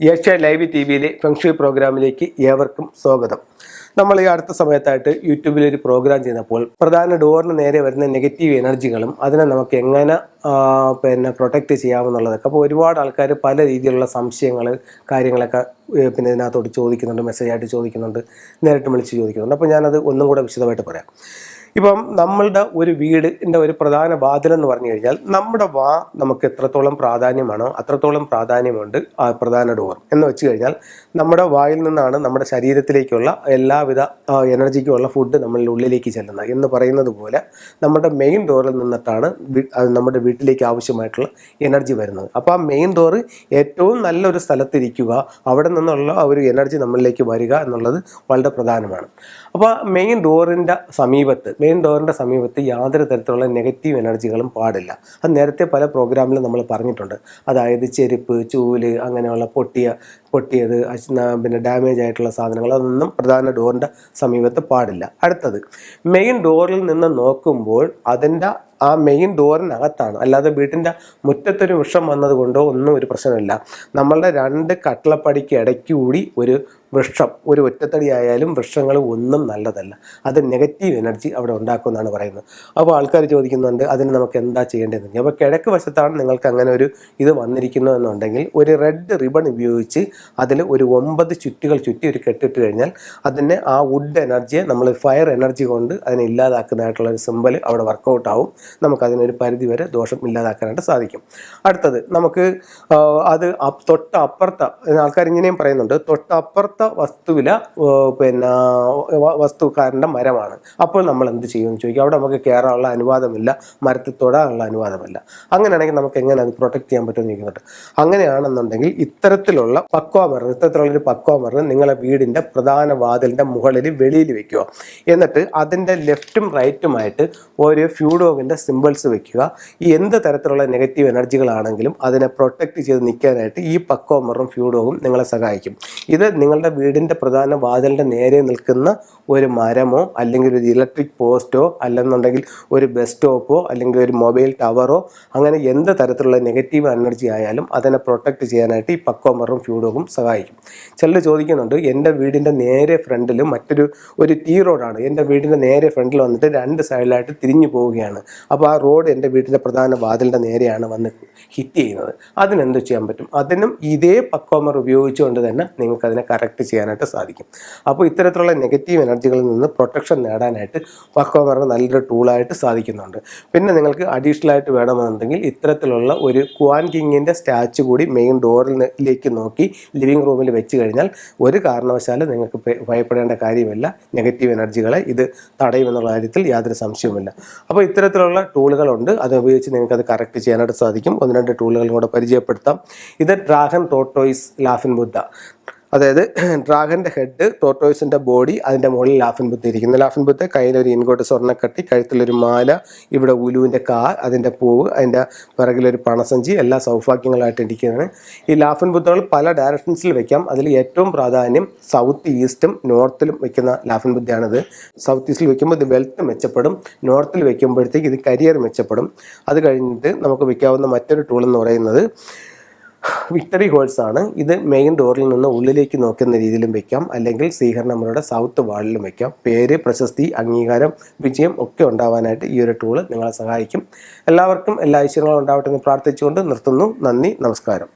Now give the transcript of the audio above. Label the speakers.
Speaker 1: Asia live T വിയിലെ feng shui പ്രോഗ്രാമിലേക്ക് ഏവർക്കും സ്വാഗതം. നമ്മൾ ഈ അടുത്ത സമയത്തായിട്ട് യൂട്യൂബിൽ ഒരു പ്രോഗ്രാം ചെയ്യുന്നപ്പോൾ പ്രധാന ഡോറിന് നേരെ വരുന്ന നെഗറ്റീവ് എനർജികളും അതിനെ നമുക്ക് എങ്ങനെ പിന്നെ പ്രൊട്ടക്റ്റ് ചെയ്യാമെന്നുള്ളതൊക്കെ അപ്പോൾ ഒരുപാട് ആൾക്കാർ പല രീതിയിലുള്ള സംശയങ്ങൾ കാര്യങ്ങളൊക്കെ പിന്നെ ഇതിനകത്തോട്ട് ചോദിക്കുന്നുണ്ട് മെസ്സേജായിട്ട് ചോദിക്കുന്നുണ്ട് നേരിട്ട് വിളിച്ച് ചോദിക്കുന്നുണ്ട്. അപ്പോൾ ഞാനത് ഒന്നും കൂടെ വിശദമായിട്ട് പറയാം. ഇപ്പം നമ്മളുടെ ഒരു വീടിന്റെ ഒരു പ്രധാന വാതിൽ എന്ന് പറഞ്ഞു കഴിഞ്ഞാൽ നമ്മുടെ വാ നമുക്ക് എത്രത്തോളം പ്രാധാന്യമാണോ അത്രത്തോളം പ്രാധാന്യമുണ്ട് ആ പ്രധാന ഡോർ. എന്ന് വെച്ച് കഴിഞ്ഞാൽ നമ്മുടെ വായിൽ നിന്നാണ് നമ്മുടെ ശരീരത്തിലേക്കുള്ള എല്ലാവിധ എനർജിക്കും എനർജിക്കുമുള്ള ഫുഡ് നമ്മളുടെ ഉള്ളിലേക്ക് ചെല്ലുന്നത്. എന്ന് പറയുന്നത് പോലെ നമ്മുടെ മെയിൻ ഡോറിൽ നിന്നിട്ടാണ് നമ്മുടെ വീട്ടിലേക്ക് ആവശ്യമായിട്ടുള്ള എനർജി വരുന്നത്. അപ്പോൾ ആ മെയിൻ ഡോറ് ഏറ്റവും നല്ലൊരു സ്ഥലത്തിരിക്കുക അവിടെ നിന്നുള്ള ഒരു എനർജി നമ്മളിലേക്ക് വരിക എന്നുള്ളത് വളരെ പ്രധാനമാണ്. അപ്പോൾ മെയിൻ ഡോറിന്റെ സമീപത്ത് മെയിൻ ഡോറിന്റെ സമീപത്ത് യാതൊരു തരത്തിലുള്ള നെഗറ്റീവ് എനർജികളും പാടില്ല. അത് നേരത്തെ പല പ്രോഗ്രാമിലും നമ്മൾ പറഞ്ഞിട്ടുണ്ട്. അതായത് ചെരുപ്പ് ചൂൽ അങ്ങനെയുള്ള പൊട്ടിയ പൊട്ടിയത് പിന്നെ ഡാമേജ് ആയിട്ടുള്ള സാധനങ്ങൾ അതൊന്നും പ്രധാന ഡോറിന്റെ സമീപത്ത് പാടില്ല. അടുത്തത് മെയിൻ ഡോറിൽ നിന്ന് നോക്കുമ്പോൾ അതിന്റെ ആ മെയിൻ ഡോറിനകത്താണ് അല്ലാതെ വീട്ടിന്റെ മുറ്റത്തൊരു വൃക്ഷം വന്നതുകൊണ്ടോ ഒന്നും ഒരു പ്രശ്നമില്ല. നമ്മളുടെ രണ്ട് കട്ടളപ്പടിക്ക് ഇടയ്ക്ക് കൂടി ഒരു വൃക്ഷം ഒരു ഒറ്റത്തടി ആയാലും വൃക്ഷങ്ങൾ ഒന്നും നല്ലതല്ല. അത് നെഗറ്റീവ് എനർജി അവിടെ ഉണ്ടാക്കുമെന്നാണ് പറയുന്നത്. അപ്പോൾ ആൾക്കാർ ചോദിക്കുന്നുണ്ട് അതിന് നമുക്ക് എന്താ ചെയ്യേണ്ടതെന്ന്? അപ്പോൾ കിഴക്ക് വശത്താണ് നിങ്ങൾക്ക് അങ്ങനെ ഒരു ഇത് വന്നിരിക്കുന്നു എന്നുണ്ടെങ്കിൽ ഒരു റെഡ് റിബൺ ഉപയോഗിച്ച് അതിൽ ഒരു ഒമ്പത് ചുറ്റുകൾ ചുറ്റി ഒരു കെട്ടിട്ട് കഴിഞ്ഞാൽ അതിനെ ആ വുഡ് എനർജിയെ നമ്മൾ ഫയർ എനർജി കൊണ്ട് അതിനെ ഇല്ലാതാക്കുന്നതായിട്ടുള്ള ഒരു സിമ്പൽ അവിടെ വർക്കൗട്ട് ആവും. നമുക്ക് അതിനൊരു പരിധി വരെ ദോഷം ഇല്ലാതാക്കാനായിട്ട് സാധിക്കും. അടുത്തത് നമുക്ക് അത് തൊട്ട് അപ്പുറത്ത ആൾക്കാർ ഇങ്ങനെയും പറയുന്നുണ്ട് തൊട്ടപ്പുറത്ത വസ്തുവില പിന്നെ വസ്തുക്കാരന്റെ മരമാണ്. അപ്പോൾ നമ്മൾ എന്ത് ചെയ്യുമെന്ന് ചോദിക്കും. അവിടെ നമുക്ക് കയറാനുള്ള അനുവാദമില്ല മരത്തിൽ തൊടാനുള്ള അനുവാദമില്ല. അങ്ങനെയാണെങ്കിൽ നമുക്ക് എങ്ങനെ അത് പ്രൊട്ടക്ട് ചെയ്യാൻ പറ്റുമെന്ന് ചോദിക്കുന്നുണ്ട്. അങ്ങനെയാണെന്നുണ്ടെങ്കിൽ ഇത്തരത്തിലുള്ള പക്വ ഇത്തരത്തിലുള്ള ഇത്തരത്തിലുള്ളൊരു പക്വ മരം നിങ്ങളെ വീടിന്റെ പ്രധാന വാതിലിന്റെ മുകളിൽ വെളിയിൽ വെക്കുക. എന്നിട്ട് അതിന്റെ ലെഫ്റ്റും റൈറ്റുമായിട്ട് ഒരു ഫ്യൂഡോഗിന്റെ സിമ്പിൾസ് വെക്കുക. ഈ എന്ത് തരത്തിലുള്ള നെഗറ്റീവ് എനർജികളാണെങ്കിലും അതിനെ പ്രൊട്ടക്റ്റ് ചെയ്ത് നിൽക്കാനായിട്ട് ഈ പക്കോമറും ഫ്യൂഡോവും നിങ്ങളെ സഹായിക്കും. ഇത് നിങ്ങളുടെ വീടിന്റെ പ്രധാന വാതിലിന്റെ നേരെ നിൽക്കുന്ന ഒരു മരമോ അല്ലെങ്കിൽ ഒരു ഇലക്ട്രിക് പോസ്റ്റോ അല്ലെന്നുണ്ടെങ്കിൽ ഒരു ബസ് സ്റ്റോപ്പോ അല്ലെങ്കിൽ ഒരു മൊബൈൽ ടവറോ അങ്ങനെ എന്ത് തരത്തിലുള്ള നെഗറ്റീവ് എനർജി ആയാലും അതിനെ പ്രൊട്ടക്റ്റ് ചെയ്യാനായിട്ട് ഈ പക്കോമറും ഫ്യൂഡോവും സഹായിക്കും. ചിലർ ചോദിക്കുന്നുണ്ട് എന്റെ വീടിന്റെ നേരെ ഫ്രണ്ടിൽ മറ്റൊരു ഒരു ടീ റോഡാണ് എന്റെ വീടിന്റെ നേരെ ഫ്രണ്ടിൽ വന്നിട്ട് രണ്ട് സൈഡിലായിട്ട് തിരിഞ്ഞു പോവുകയാണ്. അപ്പോൾ ആ റോഡ് എന്റെ വീടിന്റെ പ്രധാന വാതിലിന്റെ നേരെയാണ് വന്ന് ഹിറ്റ് ചെയ്യുന്നത്. അതിനെന്ത് ചെയ്യാൻ പറ്റും? അതിനും ഇതേ പക്വമർ ഉപയോഗിച്ചുകൊണ്ട് തന്നെ നിങ്ങൾക്ക് അതിനെ കറക്റ്റ് ചെയ്യാനായിട്ട് സാധിക്കും. അപ്പോൾ ഇത്തരത്തിലുള്ള നെഗറ്റീവ് എനർജികളിൽ നിന്ന് പ്രൊട്ടക്ഷൻ നേടാനായിട്ട് പക്കോമറിന് നല്ലൊരു ടൂളായിട്ട് സാധിക്കുന്നുണ്ട്. പിന്നെ നിങ്ങൾക്ക് അഡീഷണൽ ആയിട്ട് വേണമെന്നുണ്ടെങ്കിൽ ഇത്തരത്തിലുള്ള ഒരു ക്വാൻ കിങ്ങിന്റെ സ്റ്റാച്ചു കൂടി മെയിൻ ഡോറിലേക്ക് നോക്കി ലിവിങ് റൂമിൽ വെച്ച് കഴിഞ്ഞാൽ ഒരു കാരണവശാലും നിങ്ങൾക്ക് ഭയപ്പെടേണ്ട കാര്യമില്ല. നെഗറ്റീവ് എനർജികളെ ഇത് തടയുമെന്നുള്ള കാര്യത്തിൽ യാതൊരു സംശയവുമില്ല. അപ്പോൾ ഇത്തരത്തിലുള്ള ടൂളുകളുണ്ട്. അത് ഉപയോഗിച്ച് നിങ്ങൾക്ക് അത് കറക്റ്റ് ചെയ്യാനായിട്ട് സാധിക്കും. ഒന്ന് രണ്ട് ടൂളുകളും കൂടെ പരിചയപ്പെടുത്താം. ഇത് ഡ്രാഗൺ ടോട്ടോയിസ് ലാഫിൻ ബുദ്ധ അതായത് ഡ്രാഗന്റെ ഹെഡ് ടോട്ടോയ്സിന്റെ ബോഡി അതിന്റെ മുകളിൽ ലാഫിൻ ബുദ്ധ ഇരിക്കുന്നു. ലാഫിൻ ബുദ്ധ കയ്യിലൊരു ഇൻകോട്ട് സ്വർണക്കട്ടി കഴുത്തിലൊരു മാല ഇവിടെ ഉലുവിന്റെ കാ അതിന്റെ പൂവ് അതിന്റെ പിറകിലൊരു പണസഞ്ചി എല്ലാ സൗഭാഗ്യങ്ങളായിട്ട് ഇരിക്കുന്നതാണ് ഈ ലാഫിൻ ബുദ്ധകൾ പല ഡയറക്ഷൻസിൽ വെക്കാം. അതിൽ ഏറ്റവും പ്രാധാന്യം സൗത്ത് ഈസ്റ്റും നോർത്തിലും വെക്കുന്ന ലാഫിൻ ബുദ്ധയാണിത്. സൗത്ത് ഈസ്റ്റിൽ വെക്കുമ്പോൾ ഇത് വെൽത്ത് മെച്ചപ്പെടും. നോർത്തിൽ വെക്കുമ്പോഴത്തേക്ക് ഇത് കരിയർ മെച്ചപ്പെടും. അത് കഴിഞ്ഞിട്ട് നമുക്ക് വെക്കാവുന്ന മറ്റൊരു ടൂൾ എന്ന് പറയുന്നത് വിക്ടറി ഹോൾസ് ആണ്. ഇത് മെയിൻ ഡോറിൽ നിന്ന് ഉള്ളിലേക്ക് നോക്കുന്ന രീതിയിലും വെക്കാം. അല്ലെങ്കിൽ സ്വീകരണമുറയുടെ സൗത്ത് വാളിലും വെക്കാം. പേര് പ്രശസ്തി അംഗീകാരം വിജയം ഒക്കെ ഉണ്ടാവാനായിട്ട് ഈ ഒരു ടൂൾ നിങ്ങളെ സഹായിക്കും. എല്ലാവർക്കും എല്ലാ ഐശ്വര്യങ്ങളും ഉണ്ടാവട്ടെ എന്ന് പ്രാർത്ഥിച്ചുകൊണ്ട് നിർത്തുന്നു. നന്ദി നമസ്കാരം.